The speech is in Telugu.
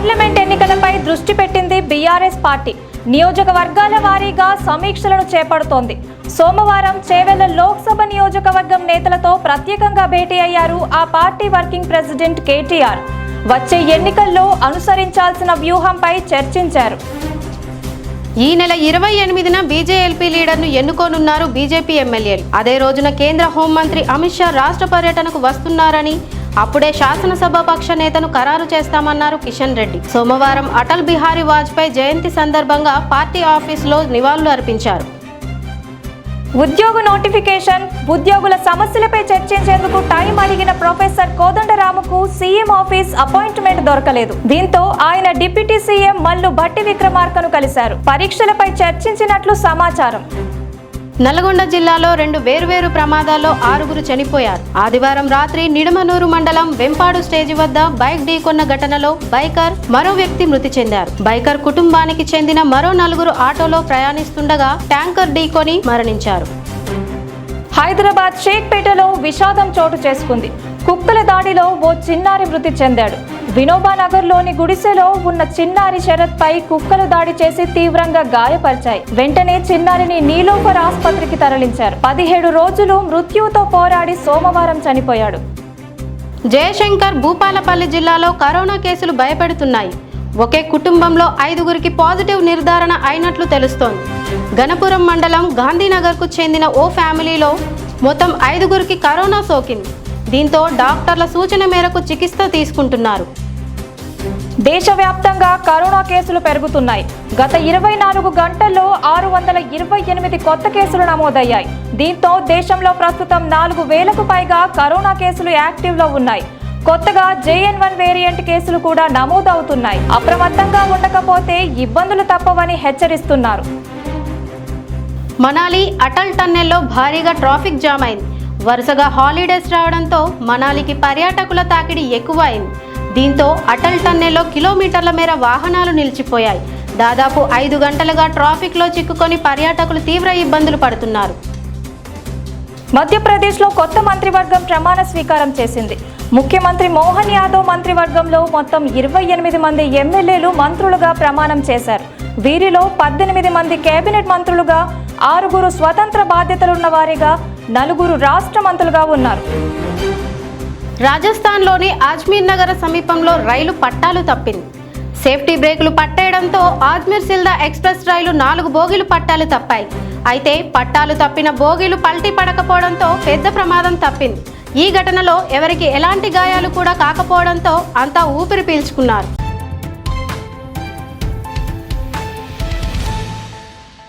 పార్లమెంట్ ఎన్నికలపై దృష్టి పెట్టింది బీఆర్ఎస్ పార్టీ. నియోజకవర్గాల వారీగా సమీక్షలను చేపడుతోంది. సోమవారం చేవెళ్ళ లోక్సభ నియోజకవర్గం నేతలతో ప్రత్యేకంగా భేటీ అయ్యారు ఆ పార్టీ వర్కింగ్ ప్రెసిడెంట్ కేటీఆర్. వచ్చే ఎన్నికల్లో అనుసరించాల్సిన వ్యూహంపై చర్చించారు. ఈ నెల ఇరవై ఎనిమిదిన బీజేఎల్పీ లీడర్ను ఎన్నుకోనున్నారు బీజేపీ ఎమ్మెల్యేలు. అదే రోజున కేంద్ర హోంమంత్రి అమిత్ షా రాష్ట్ర పర్యటనకు వస్తున్నారని అప్పుడే శాసనసభ పక్ష నేతను ఖరారు చేస్తామన్నారు కిషన్ రెడ్డి. సోమవారం అటల్ బిహారీ వాజ్పేయి జయంతి సందర్భంగా పార్టీ ఆఫీసులో నివాళులు అర్పించారు. ఉద్యోగ నోటిఫికేషన్ ఉద్యోగుల సమస్యలపై చర్చించేందుకు టైం అడిగిన ప్రొఫెసర్ కోదండరాముకు సీఎం ఆఫీస్ అపాయింట్మెంట్ దొరకలేదు. దీంతో ఆయన డిప్యూటీ సీఎం మల్లు భట్టి విక్రమార్కను కలిశారు. పరీక్షలపై చర్చించినట్లు సమాచారం. నల్గొండ జిల్లాలో రెండు వేర్వేరు ప్రమాదాల్లో ఆరుగురు చనిపోయారు. ఆదివారం రాత్రి నిడమనూరు మండలం వెంపాడు స్టేజి వద్ద బైక్ ఢీకొన్న ఘటనలో బైకర్ మరో వ్యక్తి మృతి చెందారు. బైకర్ కుటుంబానికి చెందిన మరో నలుగురు ఆటోలో ప్రయాణిస్తుండగా ట్యాంకర్ ఢీకొని మరణించారు. హైదరాబాద్ షేక్పేటలో విషాదం చోటు చేసుకుంది. కుక్కల దాడిలో ఓ చిన్నారి మృతి చెందాడు. వినోబానగర్లోని గుడిసెలో ఉన్న చిన్నారి శరత్ పై కుక్కలు దాడి చేసి తీవ్రంగా గాయపరిచాయి. వెంటనే చిన్నారిని నీలోఫర్ ఆసుపత్రికి తరలించారు. పదిహేడు రోజులు మృత్యుతో పోరాడి సోమవారం చనిపోయాడు. జయశంకర్ భూపాలపల్లి జిల్లాలో కరోనా కేసులు భయపెడుతున్నాయి. ఒకే కుటుంబంలో ఐదుగురికి పాజిటివ్ నిర్ధారణ అయినట్లు తెలుస్తోంది. గణపురం మండలం గాంధీనగర్కు చెందిన ఓ ఫ్యామిలీలో మొత్తం ఐదుగురికి కరోనా సోకింది. దీంతో డాక్టర్ల సూచన మేరకు చికిత్స తీసుకుంటున్నారు. దేశవ్యాప్తంగా కరోనా కేసులు పెరుగుతున్నాయి. గత ఇరవై నాలుగు గంటల్లో ఆరు వందల ఇరవై ఎనిమిది కొత్త కేసులు నమోదయ్యాయి. దీంతో దేశంలో ప్రస్తుతం నాలుగు వేలకు పైగా కరోనా కేసులు యాక్టివ్లో ఉన్నాయి. కొత్తగా జేఎన్ వన్ వేరియంట్ కేసులు కూడా నమోదవుతున్నాయి. అప్రమత్తంగా ఉండకపోతే ఇబ్బందులు తప్పవని హెచ్చరిస్తున్నారు. మనాలి అటల్ టన్నెల్లో భారీగా ట్రాఫిక్ జామ్ అయింది. వరుసగా హాలిడేస్ రావడంతో మనాలికి పర్యాటకుల తాకిడి ఎక్కువ అయింది దీంతో అటల్ టన్నెల్లో కిలోమీటర్ల మేర వాహనాలు నిలిచిపోయాయి. దాదాపు ఐదు గంటలుగా ట్రాఫిక్లో చిక్కుకొని పర్యాటకులు తీవ్ర ఇబ్బందులు పడుతున్నారు. మధ్యప్రదేశ్లో కొత్త మంత్రివర్గం ప్రమాణ స్వీకారం చేసింది. ముఖ్యమంత్రి మోహన్ యాదవ్ మంత్రివర్గంలో మొత్తం ఇరవై ఎనిమిది మంది ఎమ్మెల్యేలు మంత్రులుగా ప్రమాణం చేశారు. వీరిలో పద్దెనిమిది మంది కేబినెట్ మంత్రులుగా ఆరుగురు స్వతంత్ర బాధ్యతలున్న వారిగా నలుగురు రాష్ట్ర మంత్రులుగా ఉన్నారు. రాజస్థాన్లోని అజ్మీర్ నగర సమీపంలో రైలు పట్టాలు తప్పింది. సేఫ్టీ బ్రేకులు పట్టేయడంతో ఆజ్మీర్ సిల్దా ఎక్స్ప్రెస్ రైలు నాలుగు బోగీలు పట్టాలు తప్పాయి. అయితే పట్టాలు తప్పిన బోగీలు పల్టీ పడకపోవడంతో పెద్ద ప్రమాదం తప్పింది. ఈ ఘటనలో ఎవరికి ఎలాంటి గాయాలు కూడా కాకపోవడంతో అంతా ఊపిరి పీల్చుకున్నారు.